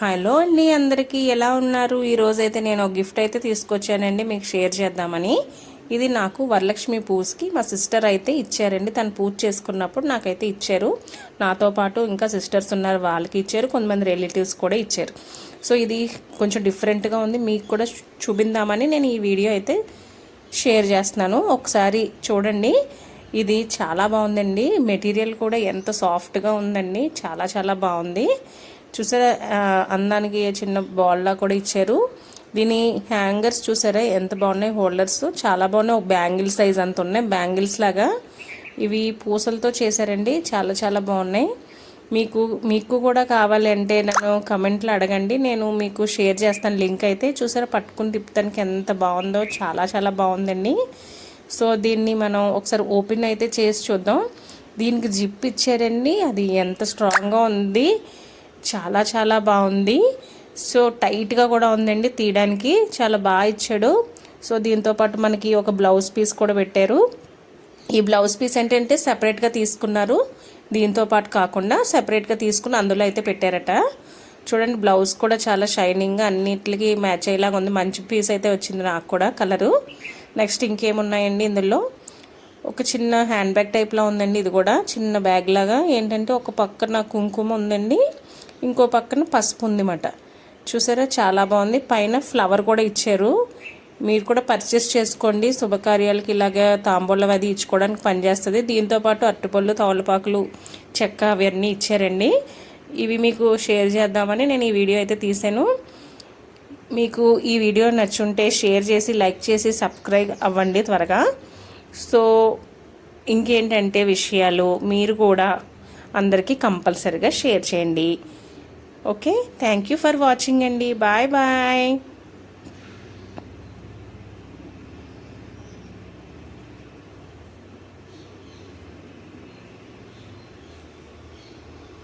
Hello అండి అందరికీ ఎలా ఉన్నారు? ఈరోజు అయితే నేను ఒక గిఫ్ట్ అయితే తీసుకొచ్చానండి మీకు షేర్ చేద్దామని. ఇది నాకు వరలక్ష్మి పూజకి మా సిస్టర్ అయితే ఇచ్చారండి. తను పూజ చేసుకున్నప్పుడు నాకైతే ఇచ్చారు. నాతో పాటు ఇంకా సిస్టర్స్ ఉన్నారు వాళ్ళకి ఇచ్చారు. కొంతమంది రిలేటివ్స్ కూడా ఇచ్చారు. సో ఇది కొంచెం డిఫరెంట్గా ఉంది. మీకు కూడా చూపిందామని నేను ఈ వీడియో అయితే షేర్ చేస్తున్నాను. ఒకసారి చూడండి. ఇది చాలా బాగుందండి. మెటీరియల్ కూడా ఎంత సాఫ్ట్గా ఉందండి. చాలా చాలా బాగుంది. చూసారా అందానికి చిన్న బాల్లా కూడా ఇచ్చారు. దీని హ్యాంగర్స్ చూసారా ఎంత బాగున్నాయి హోల్డర్స్ చాలా బాగున్నాయి ఒక బ్యాంగిల్ సైజ్ అంత ఉన్నాయి బ్యాంగిల్స్ లాగా. ఇవి పూసలతో చేశారండి చాలా చాలా బాగున్నాయి. మీకు మీకు కూడా కావాలి అంటే నన్ను కమెంట్లో అడగండి నేను మీకు షేర్ చేస్తాను లింక్ అయితే. చూసారా పట్టుకుని తిప్పడానికి ఎంత బాగుందో చాలా చాలా బాగుందండి. సో దీన్ని మనం ఒకసారి ఓపెన్ అయితే చేసి చూద్దాం. దీనికి జిప్ ఇచ్చారండి అది ఎంత స్ట్రాంగ్గా ఉంది. చాలా చాలా బాగుంది. సో టైట్గా కూడా ఉందండి తీయడానికి. చాలా బాగా ఇచ్చాడు. సో దీంతో పాటు మనకి ఒక బ్లౌజ్ పీస్ కూడా పెట్టారు. ఈ బ్లౌజ్ పీస్ ఏంటంటే సెపరేట్గా తీసుకున్నారు. దీంతో పాటు కాకుండా సెపరేట్గా తీసుకుని అందులో అయితే పెట్టారట. చూడండి బ్లౌజ్ కూడా చాలా షైనింగ్గా అన్నిటికి మ్యాచ్ అయ్యేలాగా ఉంది. మంచి పీస్ అయితే వచ్చింది నాకు కూడా కలరు. నెక్స్ట్ ఇంకేమున్నాయండి ఇందులో? ఒక చిన్న హ్యాండ్ బ్యాగ్ టైప్లో ఉందండి ఇది కూడా. చిన్న బ్యాగ్ లాగా. ఏంటంటే ఒక పక్కన కుంకుమ ఉందండి. ఇంకో పక్కన పసుపు ఉందిమాట. చూసారా? చాలా బాగుంది. పైన ఫ్లవర్ కూడా ఇచ్చారు. మీరు కూడా పర్చేస్ చేసుకోండి. శుభకార్యాలకి ఇలాగ తాంబూలం అది ఇచ్చుకోవడానికి పనిచేస్తుంది దీంతో పాటు అట్టుపళ్ళు తవలపాకులు చెక్క అవన్నీ ఇచ్చారండి. ఇవి మీకు షేర్ చేద్దామని నేను ఈ వీడియో అయితే తీసాను మీకు ఈ వీడియో నచ్చుంటే షేర్ చేసి లైక్ చేసి సబ్స్క్రైబ్ అవ్వండి త్వరగా. సో ఇంకేంటంటే విషయాలు మీరు కూడా అందరికీ కంపల్సరిగా షేర్ చేయండి. okay thank you for watching అండి బాయ్ బాయ్